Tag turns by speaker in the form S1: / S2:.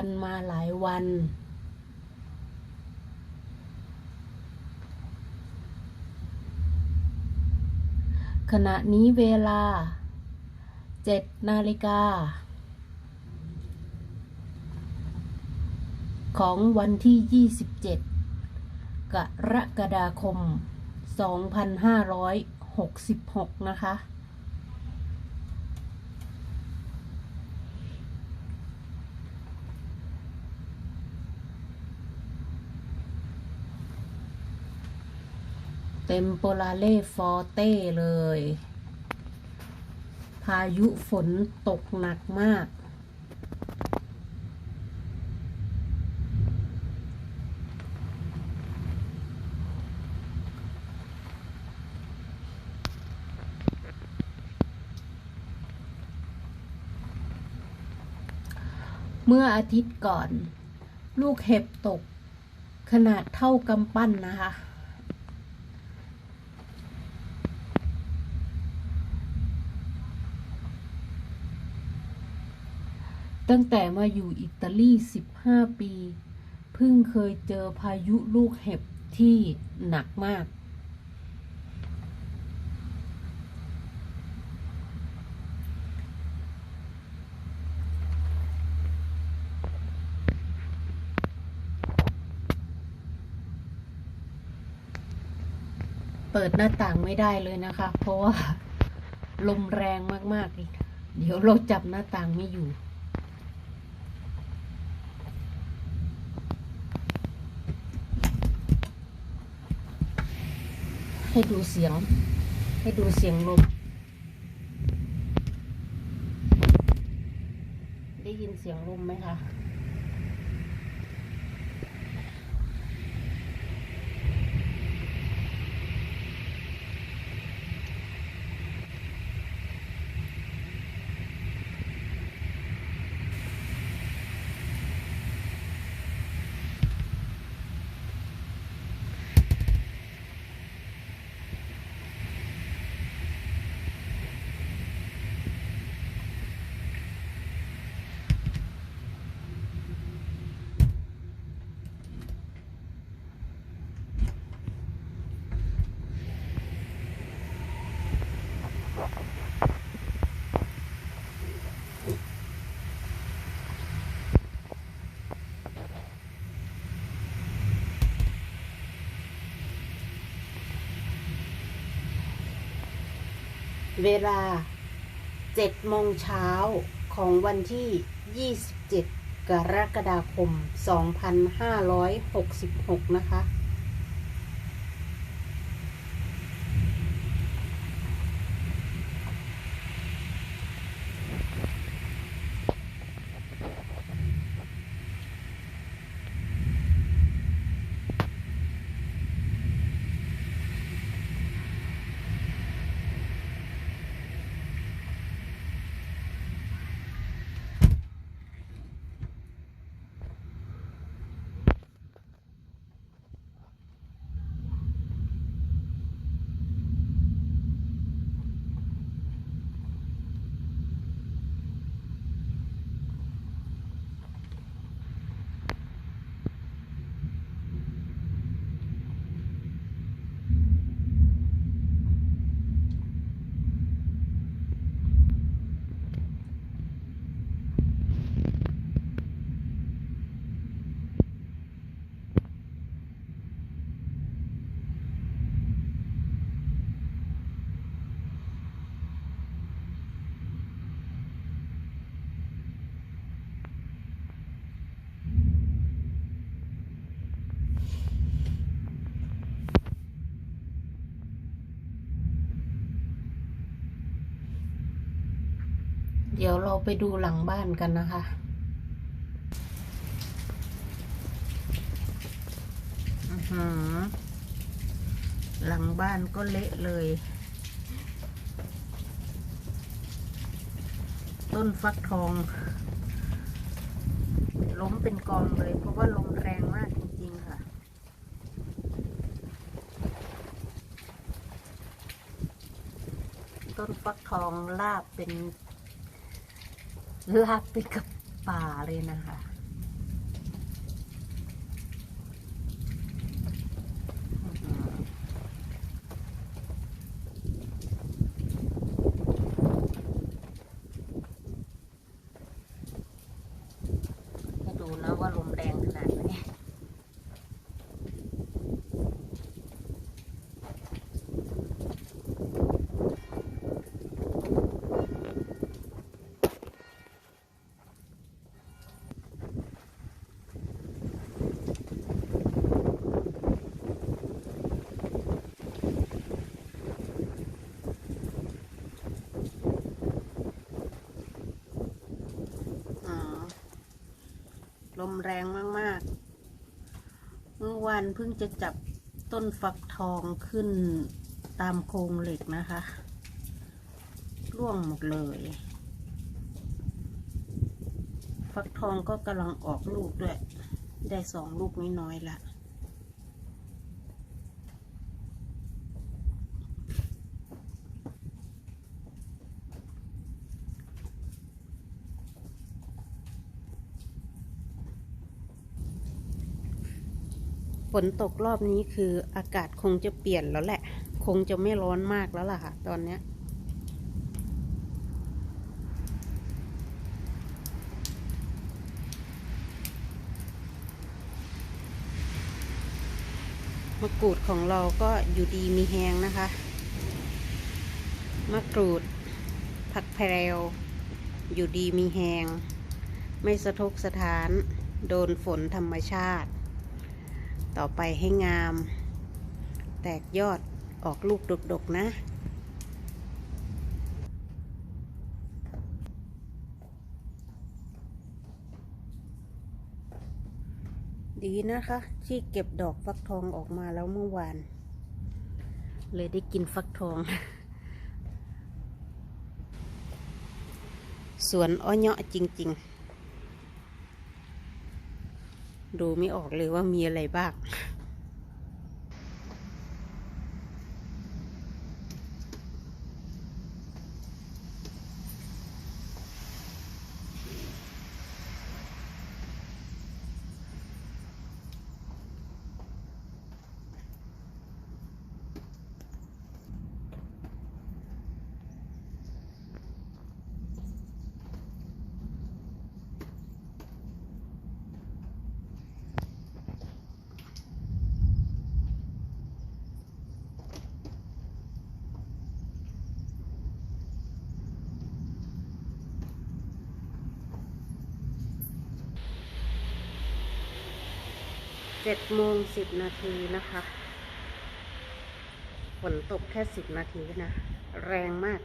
S1: กันมาหลายวัน ขณะนี้เวลาเจ็ดนาฬิกา ของวันที่ 27 กรกฎาคม 2566 นะคะ เต็มโปลาเล่ฟอเต้เลย พายุฝนตกหนักมากเมื่ออาทิตย์ก่อน ลูกเห็บตก ขนาดเท่ากำปั้นนะคะ ตั้งแต่มาอยู่อิตาลี 15 ปี เพิ่งเคยเจอพายุลูกเห็บที่หนักมาก เปิดหน้าต่างไม่ได้เลยนะคะ เพราะว่าลมแรงมากๆเลยเดี๋ยวเราจับหน้าต่างไม่อยู่ ให้ดูเสียง ให้ดูเสียงลม ได้ยินเสียงลมไหมคะ เวลา7โมงเช้าของวันที่ 27 กรกฎาคม 2566 นะคะ เดี๋ยวเราไปดูหลังบ้านกันนะคะอือหือหลังบ้านก็เละเลย ต้นฟักทอง ล้มเป็นกองเลย เพราะว่าลมแรงมากจริงๆค่ะต้นฟักทองลาบเป็น ลาบไปกับป่าเลยนะคะ ลมแรงมากๆ เมื่อวานเพิ่งจะจับต้นฟักทองขึ้นตามโครงเหล็กนะคะร่วงหมดเลย ฟักทองก็กำลังออกลูกด้วย ได้สองลูกน้อยๆละ นตกรอบนี้คืออากาศคงจะเปลี่ยนแล้วแหละ คงจะไม่ร้อนมากแล้วล่ะค่ะ ตอนเนี้ยมะกรูดของเราก็อยู่ดีมีแหงนะคะ มะกรูด ผักแพรวอยู่ดีมีแหง ไม่สะทกสถาน โดนฝนธรรมชาติ ต่อไปให้งาม แตกยอดออกลูกดกๆนะดีนะคะ ที่เก็บดอกฟักทองออกมาแล้วเมื่อวาน เลยได้กินฟักทอง สวนอ้อเนาะจริง ๆ ดูไม่ออกเลยว่ามีอะไรบ้าง เจ็ดโมงสิบนาทีนะคะ ฝนตกแค่สิบนาทีนะ แรงมาก